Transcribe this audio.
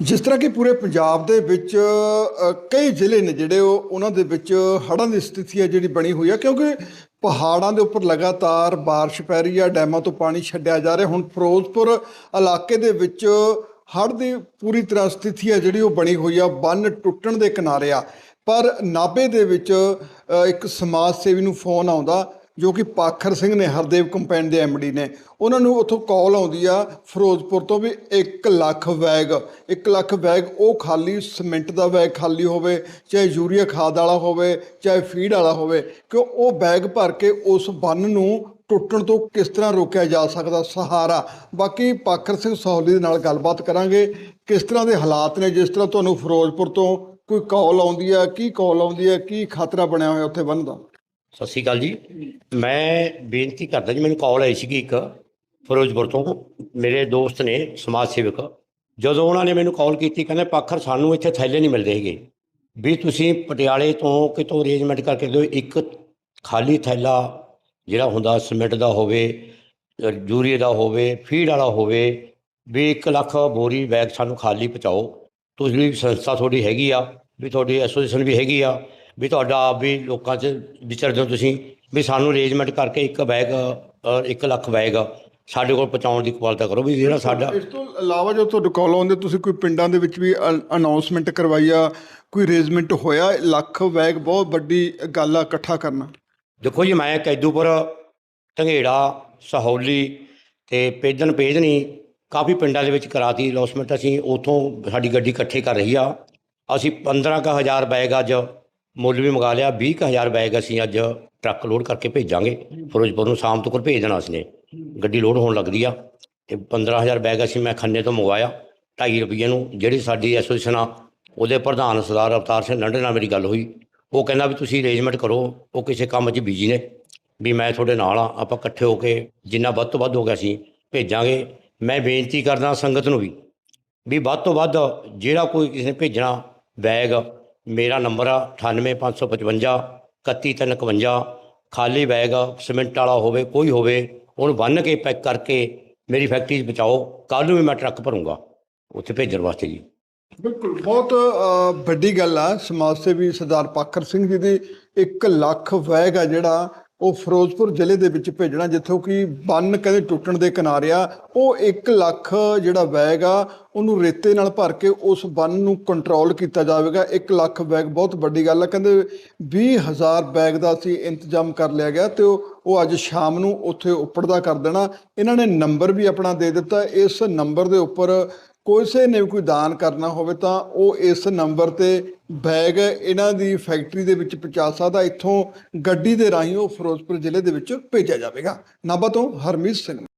ਜਿਸ ਤਰ੍ਹਾਂ ਕਿ ਪੂਰੇ ਪੰਜਾਬ ਦੇ ਵਿੱਚ ਕਈ ਜ਼ਿਲ੍ਹੇ ਨੇ ਜਿਹੜੇ ਉਹ ਉਹਨਾਂ ਦੇ ਵਿੱਚ ਹੜ੍ਹਾਂ ਦੀ ਸਥਿਤੀ ਹੈ ਜਿਹੜੀ ਬਣੀ ਹੋਈ ਹੈ, ਕਿਉਂਕਿ ਪਹਾੜਾਂ ਦੇ ਉੱਪਰ ਲਗਾਤਾਰ ਬਾਰਿਸ਼ ਪੈ ਰਹੀ ਹੈ, ਡੈਮਾਂ ਤੋਂ ਪਾਣੀ ਛੱਡਿਆ ਜਾ ਰਿਹਾ, ਹੁਣ ਫਿਰੋਜ਼ਪੁਰ ਇਲਾਕੇ ਦੇ ਵਿੱਚ ਹੜ੍ਹ ਦੀ ਪੂਰੀ ਤਰ੍ਹਾਂ ਸਥਿਤੀ ਹੈ ਜਿਹੜੀ ਉਹ ਬਣੀ ਹੋਈ ਆ, ਬੰਨ ਟੁੱਟਣ ਦੇ ਕਿਨਾਰੇ ਆ। ਪਰ ਨਾਭੇ ਦੇ ਵਿੱਚ ਇੱਕ ਸਮਾਜ ਸੇਵੀ ਨੂੰ ਫੋਨ ਆਉਂਦਾ ਜੋ ਕਿ ਪਾਖਰ ਸਿੰਘ ਨੇ, ਹਰਦੇਵ ਕੰਪੈਨ ਦੇ ਐਮਡੀ ਨੇ, ਉਹਨਾਂ ਨੂੰ ਉੱਥੋਂ ਕਾਲ ਆਉਂਦੀ ਆ ਫਿਰੋਜ਼ਪੁਰ ਤੋਂ ਵੀ 1 ਲੱਖ ਬੈਗ 1 ਲੱਖ ਬੈਗ, ਉਹ ਖਾਲੀ ਸੀਮੈਂਟ ਦਾ ਬੈਗ ਖਾਲੀ ਹੋਵੇ, ਚਾਹੇ ਯੂਰੀਆ ਖਾਦ ਵਾਲਾ ਹੋਵੇ, ਚਾਹੇ ਫੀਡ ਵਾਲਾ ਹੋਵੇ ਕਿ ਉਹ ਬੈਗ ਭਰ ਕੇ ਉਸ ਬੰਨ ਨੂੰ ਟੁੱਟਣ ਤੋਂ ਕਿਸ ਤਰ੍ਹਾਂ ਰੋਕਿਆ ਜਾ ਸਕਦਾ? ਸਹਾਰਾ। ਬਾਕੀ ਪਾਖਰ ਸਿੰਘ ਸਹੌਲੀ ਦੇ ਨਾਲ ਗੱਲਬਾਤ ਕਰਾਂਗੇ, ਕਿਸ ਤਰ੍ਹਾਂ ਦੇ ਹਾਲਾਤ ਨੇ, ਜਿਸ ਤਰ੍ਹਾਂ ਤੁਹਾਨੂੰ ਫਿਰੋਜ਼ਪੁਰ ਤੋਂ ਕੋਈ ਕਾਲ ਆਉਂਦੀ ਆ, ਕੀ ਕਾਲ ਆਉਂਦੀ ਆ, ਕੀ ਖਤਰਾ ਬਣਿਆ ਹੋਇਆ ਉੱਥੇ ਬੰਨ ਦਾ? ਸਤਿ ਸ਼੍ਰੀ ਅਕਾਲ ਜੀ। ਮੈਂ ਬੇਨਤੀ ਕਰਦਾ ਜੀ ਮੈਨੂੰ ਕਾਲ ਆਈ ਸੀਗੀ ਇੱਕ ਫਿਰੋਜ਼ਪੁਰ ਤੋਂ। ਮੇਰੇ ਦੋਸਤ ਨੇ ਸਮਾਜ ਸੇਵਕ ਜਦੋਂ ਉਹਨਾਂ ਨੇ ਮੈਨੂੰ ਕਾਲ ਕੀਤੀ ਕਹਿੰਦੇ ਪਾਖਰ ਸਾਨੂੰ ਇੱਥੇ ਥੈਲੇ ਨਹੀਂ ਮਿਲਦੇ ਹੈਗੇ। ਵੀ ਤੁਸੀਂ ਪਟਿਆਲੇ ਤੋਂ ਕਿਤੋਂ ਅਰੇਂਜਮੈਂਟ ਕਰਕੇ ਦਿਓ ਇੱਕ ਖਾਲੀ ਥੈਲਾ ਜਿਹੜਾ ਹੁੰਦਾ ਸਿਮੈਂਟ ਦਾ ਹੋਵੇ ਅ, ਯੂਰੀਏ ਦਾ ਹੋਵੇ ਫੀਡ ਵਾਲਾ ਹੋਵੇ ਵੀ 1 ਲੱਖ ਬੋਰੀ ਬੈਗ ਸਾਨੂੰ ਖਾਲੀ ਪਹੁੰਚਾਓ। ਤੁਸੀਂ ਵੀ ਸੰਸਥਾ ਤੁਹਾਡੀ ਹੈਗੀ ਆ ਵੀ ਤੁਹਾਡੀ ਐਸੋਸੀਏਸ਼ਨ ਵੀ ਹੈਗੀ ਆ ਵੀ ਤੁਹਾਡਾ ਆਪ ਵੀ ਲੋਕਾਂ 'ਚ ਵਿਚਰਦੇ ਹੋ ਤੁਸੀਂ ਵੀ ਸਾਨੂੰ ਅਰੇਂਜਮੈਂਟ ਕਰਕੇ ਇੱਕ ਬੈਗ 1 ਲੱਖ ਬੈਗ ਸਾਡੇ ਕੋਲ ਪਹੁੰਚਾਉਣ ਦੀ ਕਿਰਪਾਲਤਾ ਕਰੋ ਵੀ ਜਿਹੜਾ ਸਾਡਾ ਇਸ ਤੋਂ ਇਲਾਵਾ ਜੋ ਤੁਹਾਡੇ ਕਾਲ ਆਉਂਦੇ ਤੁਸੀਂ ਕੋਈ ਪਿੰਡਾਂ ਦੇ ਵਿੱਚ ਵੀ ਅਨਾਉਂਸਮੈਂਟ ਕਰਵਾਈ ਆ ਕੋਈ ਅਰੇਂਜਮੈਂਟ ਹੋਇਆ ਲੱਖ ਬੈਗ ਬਹੁਤ ਵੱਡੀ ਗੱਲ ਆ ਇਕੱਠਾ ਕਰਨਾ? ਦੇਖੋ ਜੀ ਮੈਂ ਕੈਦੂਪੁਰ ਢੰਗੇੜਾ ਸਹੌਲੀ ਤੇ ਪੇਜਨ ਪੇਜਨੀ ਕਾਫੀ ਪਿੰਡਾਂ ਦੇ ਵਿੱਚ ਕਰਾਤੀ ਲੌਸਮੈਂਟ ਅਸੀਂ ਉਥੋਂ ਸਾਡੀ ਗੱਡੀ ਇਕੱਠੇ ਕਰ ਰਹੀ ਆ। ਅਸੀਂ 15000 ਬੈਗ ਅੱਜ ਮੁੱਲ ਵੀ ਮੰਗਾ ਲਿਆ 20000 ਬੈਗ ਅਸੀਂ ਅੱਜ ਟਰੱਕ ਲੋਡ ਕਰਕੇ ਭੇਜਾਂਗੇ। ਫਿਰੋਜ਼ਪੁਰ ਨੂੰ ਸ਼ਾਮ ਤੱਕ ਭੇਜ ਦੇਣਾ ਅਸੀਂ ਨੇ। ਗੱਡੀ ਲੋਡ ਹੋਣ ਲੱਗਦੀ ਆ ਤੇ 15000 ਬੈਗ ਅਸੀਂ ਮੈਂ ਖੰਨੇ ਤੋਂ ਮੰਗਵਾਇਆ 2.5 ਰੁਪਏ ਨੂੰ। ਜਿਹੜੀ ਸਾਡੀ ਐਸੋਸੀਏਸ਼ਨ ਆ, ਉਹਦੇ ਪ੍ਰਧਾਨ ਸਰਦਾਰ ਅਵਤਾਰ ਸਿੰਘ ਲੰਡੇ ਨਾਲ ਮੇਰੀ ਗੱਲ ਹੋਈ। ਉਹ ਕਹਿੰਦਾ ਵੀ ਤੁਸੀਂ ਅਰੇਂਜਮੈਂਟ ਕਰੋ, ਉਹ ਕਿਸੇ ਕੰਮ 'ਚ ਬਿਜ਼ੀ ਨੇ। ਵੀ ਮੈਂ ਤੁਹਾਡੇ ਨਾਲ ਆ, ਆਪਾਂ ਇਕੱਠੇ ਹੋ ਕੇ ਜਿੰਨਾ ਵੱਧ ਤੋਂ ਵੱਧ ਹੋ ਗਿਆ ਸੀ ਭੇਜਾਂਗੇ। ਮੈਂ ਬੇਨਤੀ ਕਰਦਾ ਸੰਗਤ ਨੂੰ ਵੀ ਵੀ ਵੱਧ ਤੋਂ ਵੱਧ ਜਿਹੜਾ ਕੋਈ ਕਿਸੇ ਨੇ ਭੇਜਣਾ ਬੈਗ ਮੇਰਾ ਨੰਬਰ ਆ 98555 31351 ਖਾਲੀ ਬੈਗ, ਸੀਮੈਂਟ ਵਾਲਾ ਹੋਵੇ, ਕੋਈ ਹੋਵੇ, ਉਹਨੂੰ ਬੰਨ੍ਹ ਕੇ ਪੈਕ ਕਰਕੇ ਮੇਰੀ ਫੈਕਟਰੀ 'ਚ ਬਚਾਓ। ਕੱਲ ਨੂੰ ਵੀ ਮੈਂ ਟਰੱਕ ਭਰੂੰਗਾ। ਉੱਥੇ ਭੇਜਣ ਵਾਸਤੇ ਜੀ। ਬਿਲਕੁਲ, ਬਹੁਤ ਵੱਡੀ ਗੱਲ ਆ। ਸਮਾਜ ਸੇਵੀ ਸਰਦਾਰ ਪਾਖਰ ਸਿੰਘ ਜੀ ਦੀ 1 ਲੱਖ ਬੈਗ ਆ ਜਿਹੜਾ ਉਹ ਫਿਰੋਜ਼ਪੁਰ ਜ਼ਿਲ੍ਹੇ ਦੇ ਵਿੱਚ ਭੇਜਣਾ, ਜਿੱਥੋਂ ਕਿ ਬੰਨ ਕਹਿੰਦੇ ਟੁੱਟਣ ਦੇ ਕਿਨਾਰੇ ਆ, ਉਹ 1 ਲੱਖ ਜਿਹੜਾ ਬੈਗ ਆ, ਉਹਨੂੰ ਰੇਤੇ ਨਾਲ ਭਰ ਕੇ ਉਸ ਬੰਨ ਨੂੰ ਕੰਟਰੋਲ ਕੀਤਾ ਜਾਵੇਗਾ। 1 ਲੱਖ ਬੈਗ ਬਹੁਤ ਵੱਡੀ ਗੱਲ ਆ, ਕਹਿੰਦੇ 20000 ਬੈਗ ਦਾ ਅਸੀਂ ਇੰਤਜ਼ਾਮ ਕਰ ਲਿਆ ਗਿਆ ਤੇ ਉਹ ਉਹ ਅੱਜ ਸ਼ਾਮ ਨੂੰ ਉੱਥੇ ਉੱਪੜਦਾ ਕਰ ਦੇਣਾ। ਇਹਨਾਂ ਨੇ ਨੰਬਰ ਵੀ ਆਪਣਾ ਦੇ ਦਿੱਤਾ। ਇਸ ਨੰਬਰ ਦੇ ਉੱਪਰ ਕਿਸੇ ਨੇ ਵੀ ਕੋਈ ਦਾਨ ਕਰਨਾ ਹੋਵੇ ਤਾਂ ਉਹ ਇਸ ਨੰਬਰ ਤੇ ਬੈਗ ਇਹਨਾਂ ਦੀ ਫੈਕਟਰੀ ਦੇ ਵਿੱਚ ਪਹੁੰਚਾ ਸਕਦਾ, ਇੱਥੋਂ ਗੱਡੀ ਦੇ ਰਾਹੀਂ ਉਹ ਫਿਰੋਜ਼ਪੁਰ ਜ਼ਿਲ੍ਹੇ ਦੇ ਵਿੱਚ ਭੇਜਿਆ ਜਾਵੇਗਾ। ਨਾਭਾ ਤੋਂ ਹਰਮੀਤ ਸਿੰਘ।